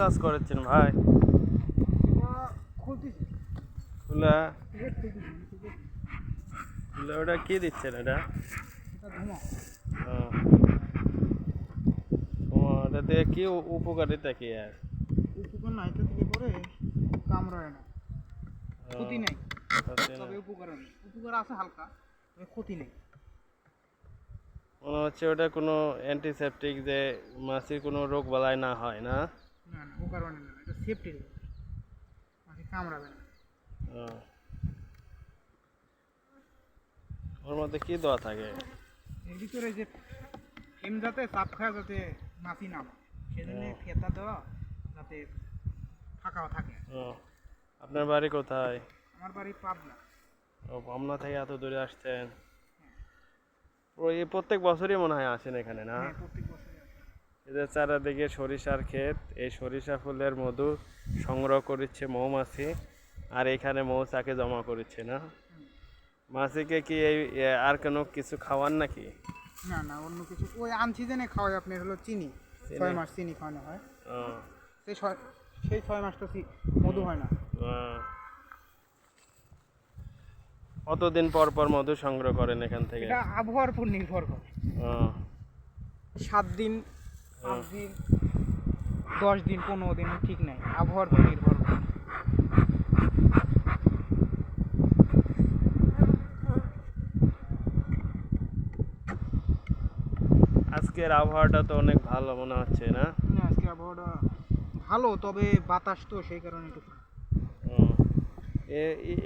কাজ করেছেন ভাই? খুলে খুলে ওটা কি দিচ্ছেন এটা? ওটা দিয়ে কি উপকারিতা কি আর? উপকার না এটা থেকে পরে কামড়ায় না। ক্ষতি নেই। তবে উপকার উপকার আছে হালকা তবে ক্ষতি নেই। মনে হচ্ছে ওটা কোনো অ্যান্টিসেপটিক যে মাছির কোনো রোগ বালাই না হয় না? না না ও কারণে না এটা সেফটির মাঝে কামড়াবে না। ও। ওর মধ্যে কি দেওয়া থাকে? এর ভিতরে যে ফেম যাতে চাপ খায় যাতে মাছি না হয় সেজন্য। ফেতা দেওয়া যাতে ফাঁকাও থাকে। আপনার বাড়ি কোথায়? আমার বাড়ি পাবনা। ও পাবনা থেকে এত দূরে আসছেন। ও এই প্রত্যেক বছরই মনে হয় আসেন এখানে না? হ্যাঁ প্রত্যেক। এদের চারাদিকে সরিষার ক্ষেত এই সরিষা ফুলের মধু সংগ্রহ করছে মৌমাছি আর এখানে মৌচাকে জমা করছে না। মাছিকে কি এই আর কোনো কিছু খাওয়ান নাকি? না না অন্য কিছু। ওই আনসিজনে খাওয়াই আপনার হলো চিনি। ছয় মাস চিনি খাওয়ানো হয়। সেই ছয় সেই ছয় মাস তো মধু হয় না। কতদিন পর পর মধু সংগ্রহ করেন এখান থেকে? আবহাওয়ার উপর নির্ভর করে। সাত দিন পাঁচ দিন দশ দিন পনেরো দিন ঠিক নাই। আবহাওয়ার উপর নির্ভর করে। আজকের আবহাওয়াটা তো অনেক ভালো মনে হচ্ছে না? না, আজকে আবহাওয়াটা ভালো তবে বাতাস তো সেই কারণে একটু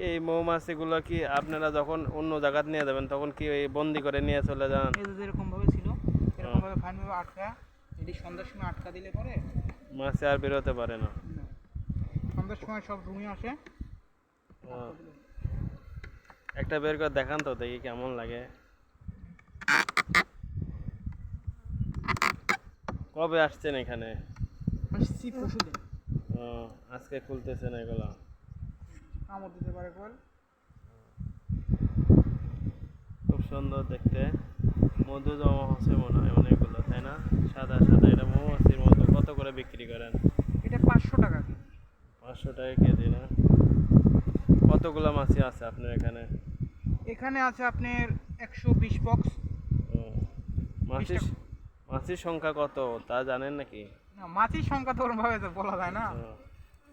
এই মৌমাছিগুলো কি আপনারা যখন অন্য জায়গাত নিয়ে যাবেন তখন কি বন্দি করে নিয়ে চলে যান? যেরকম ভাবে ছিল এরকম ভাবে ফাইন ভাবে আটকা এটি সন্ধ্যার সময় আটকা দিলে পরে? মাছে আর বেরোতে পারে না। সন্ধ্যার সময় সব রুমে আসে? একটা বের করে দেখান তো দেখি কেমন লাগে। কবে আসছেন এখানে? আসছি পশু দিন। ও আজকে খুলতেছেন এগুলো। কামড় দিতে পারে কল। খুব সুন্দর দেখতে। মধু জমা হচ্ছে মনে হয় অনেকগুলো। তাই না? সাদা সাদা এটা মৌমাছির মতো। কত করে বিক্রি করেন? এটা পাঁচশো টাকা। পাঁচশো টাকা কেজি না? কতগুলো মাছি আছে আপনার এখানে? এখানে আছে আপনার একশো বিশ বক্স। মাছির মাছির সংখ্যা কত? তা জানেন নাকি? না মাছির সংখ্যা তো ওরকম ভাবে তো বলা যায় না।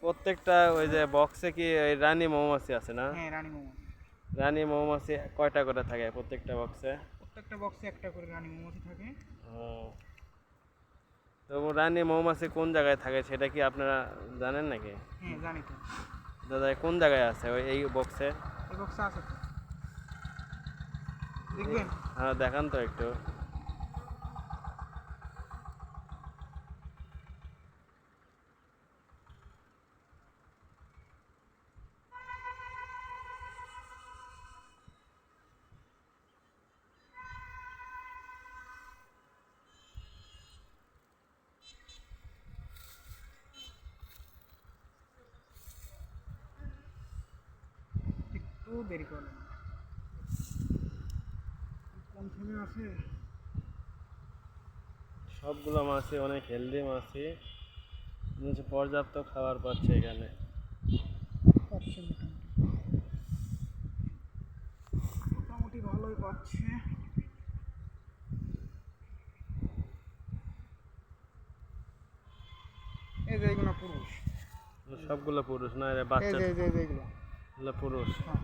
প্রত্যেকটা ওই যে বক্সে কি ওই রানী মৌমাছি আছে না? হ্যাঁ রানী মৌমাছি রানী মৌমাছি কয়টা করে থাকে প্রত্যেকটা বক্সে? প্রত্যেকটা বক্সে একটা করে রানী মৌমাছি থাকে। ও। তো রানী মৌমাছি কোন জায়গায় থাকে সেটা কি আপনারা জানেন নাকি? হ্যাঁ জানি তো। দাদা কোন জায়গায় আছে ওই এই বক্সে এই বক্সে আছে দেখবেন? হ্যাঁ দেখান তো একটু। একটু দেরি করলেন কোন আছে? সবগুলো মাছই অনেক হেলদি মাছই পর্যাপ্ত খাবার পাচ্ছে এখানে। পাচ্ছে মোটামুটি। ভালোই পাচ্ছে। এই যে এইগুলো পুরুষ। সবগুলো পুরুষ না এরা বাচ্চা। এই যে এই যে এগুলো পুরুষ। হ্যাঁ।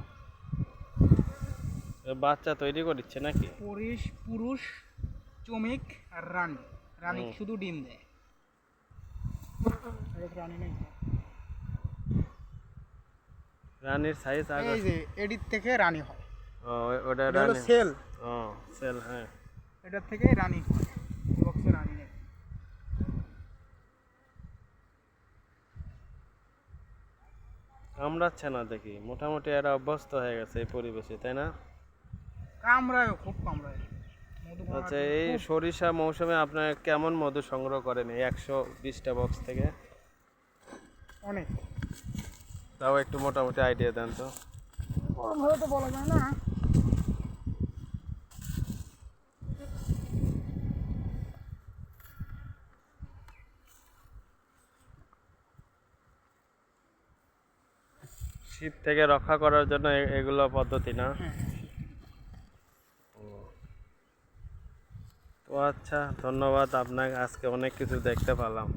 বাচ্চা তৈরি করছে নাকি? পুরুষ পুরুষ চমিক আর রানী। রানী শুধু ডিম দেয়। রানী নেই। রানীর সাইজ এই যে এডির থেকে রানী হয়। ও ওটা এটা রানী। সেল ও সেল হ্যাঁ। এটার থেকে রানী হয়। বক্সে রানী নেই। কামড়াচ্ছে না দেখি। মোটামুটি এরা অভ্যস্ত হয়ে গেছে এই পরিবেশে তাই না? কামড়ায় খুব কামড়ায়। আচ্ছা এই সরিষা মৌসুমে আপনারা কেমন মধু সংগ্রহ করেন এই একশো বিশটা বক্স থেকে? অনেক। তাও একটু মোটামুটি আইডিয়া দেন তো। ওরমভাবে তো বলা যায় না। শীত থেকে রক্ষা করার জন্য এগুলো পদ্ধতি না? হ্যাঁ। তো আচ্ছা ধন্যবাদ আপনাকে আজকে অনেক কিছু দেখতে পেলাম